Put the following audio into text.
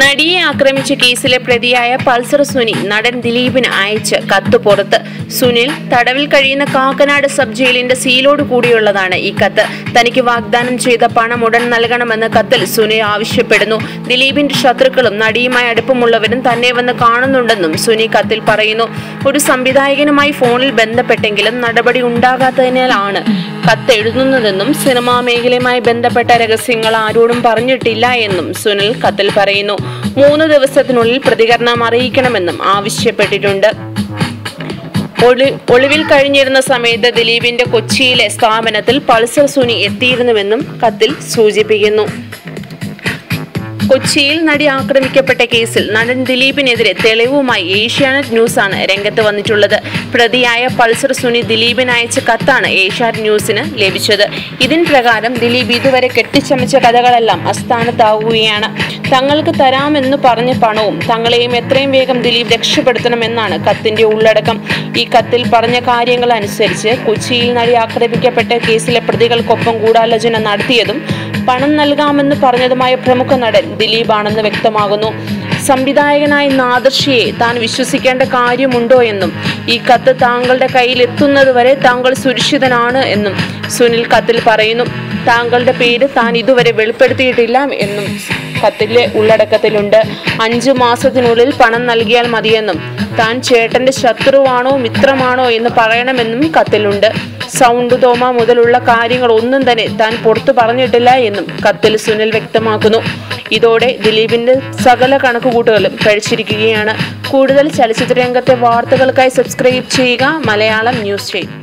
നടിയെ ആക്രമിച്ച കേസിലെ പ്രതിയായ പൾസർ സുനി നടൻ ദിലീപിന് അയച്ച് കത്ത് പുറത്ത്. സുനിൽ തടവിൽ കഴിയുന്ന കാക്കനാട് സബ് ജയിലിന്റെ സീലോട് കൂടിയുള്ളതാണ് ഈ കത്ത്. തനിക്ക് വാഗ്ദാനം ചെയ്ത പണം ഉടൻ നൽകണമെന്ന കത്തിൽ സുനിൽ ആവശ്യപ്പെടുന്നു. ദിലീപിന്റെ ശത്രുക്കളും നടിയുമായി അടുപ്പമുള്ളവരും തന്നെ വന്ന് കാണുന്നുണ്ടെന്നും സുനി കത്തിൽ പറയുന്നു. ഒരു സംവിധായകനുമായി ഫോണിൽ ബന്ധപ്പെട്ടെങ്കിലും നടപടി ഉണ്ടാകാത്തതിനാലാണ് കത്ത് എഴുതുന്നതെന്നും സിനിമാ മേഖലയുമായി ബന്ധപ്പെട്ട രഹസ്യങ്ങൾ ആരോടും പറഞ്ഞിട്ടില്ല എന്നും സുനിൽ കത്തിൽ പറയുന്നു. മൂന്ന് ദിവസത്തിനുള്ളിൽ പ്രതികരണം അറിയിക്കണമെന്നും ആവശ്യപ്പെട്ടിട്ടുണ്ട്. ഒളി ഒളിവിൽ കഴിഞ്ഞിരുന്ന സമയത്ത് ദിലീപിന്റെ കൊച്ചിയിലെ സ്ഥാപനത്തിൽ പൾസർ സുനി എത്തിയിരുന്നുവെന്നും കത്തിൽ സൂചിപ്പിക്കുന്നു. കൊച്ചിയിൽ നടി ആക്രമിക്കപ്പെട്ട കേസിൽ നടൻ ദിലീപിനെതിരെ തെളിവുമായി ഏഷ്യാനെറ്റ് ന്യൂസാണ് രംഗത്ത് വന്നിട്ടുള്ളത്. പ്രതിയായ പൾസർ സുനി ദിലീപിന് അയച്ച കത്താണ് ഏഷ്യാനെറ്റ് ന്യൂസിന് ലഭിച്ചത്. ഇതിൻ പ്രകാരം ദിലീപ് ഇതുവരെ കെട്ടിച്ചമച്ച കഥകളെല്ലാം അസ്ഥാനത്താവുകയാണ്. തങ്ങൾക്ക് തരാമെന്ന് പറഞ്ഞ പണവും തങ്ങളെയും എത്രയും വേഗം ദിലീപ് രക്ഷപ്പെടുത്തണമെന്നാണ് കത്തിന്റെ ഉള്ളടക്കം. ഈ കത്തിൽ പറഞ്ഞ കാര്യങ്ങൾ അനുസരിച്ച് കൊച്ചിയിൽ നടി ആക്രമിക്കപ്പെട്ട കേസിലെ പ്രതികൾക്കൊപ്പം ഗൂഢാലോചന നടത്തിയതും പണം നൽകാമെന്ന് പറഞ്ഞതുമായ പ്രമുഖ നടൻ ദിലീപാണെന്ന് വ്യക്തമാകുന്നു. സംവിധായകനായ നാദർഷിയെ താൻ വിശ്വസിക്കേണ്ട കാര്യമുണ്ടോ എന്നും ഈ കത്ത് താങ്കളുടെ കയ്യിൽ എത്തുന്നത് വരെ താങ്കൾ സുരക്ഷിതനാണ് എന്നും സുനിൽ കത്തിൽ പറയുന്നു. താങ്കളുടെ പേര് താൻ ഇതുവരെ വെളിപ്പെടുത്തിയിട്ടില്ല എന്നും കത്തിലെ ഉള്ളടക്കത്തിലുണ്ട്. അഞ്ചു മാസത്തിനുള്ളിൽ പണം നൽകിയാൽ മതിയെന്നും താൻ ചേട്ടന്റെ ശത്രുവാണോ മിത്രമാണോ എന്ന് പറയണമെന്നും കത്തിലുണ്ട്. സൗണ്ട് തോമ മുതലുള്ള കാര്യങ്ങൾ ഒന്നും തന്നെ താൻ പുറത്തു പറഞ്ഞിട്ടില്ല എന്നും കത്തിൽ സുനിൽ വ്യക്തമാക്കുന്നു. ഇതോടെ ദിലീപിന്റെ സകല കണക്കുകൂട്ടുകളും കഴിച്ചിരിക്കുകയാണ്. കൂടുതൽ ചലച്ചിത്ര രംഗത്തെ വാർത്തകൾക്കായി സബ്സ്ക്രൈബ് ചെയ്യുക. മലയാളം ന്യൂസ് ചെയ്യും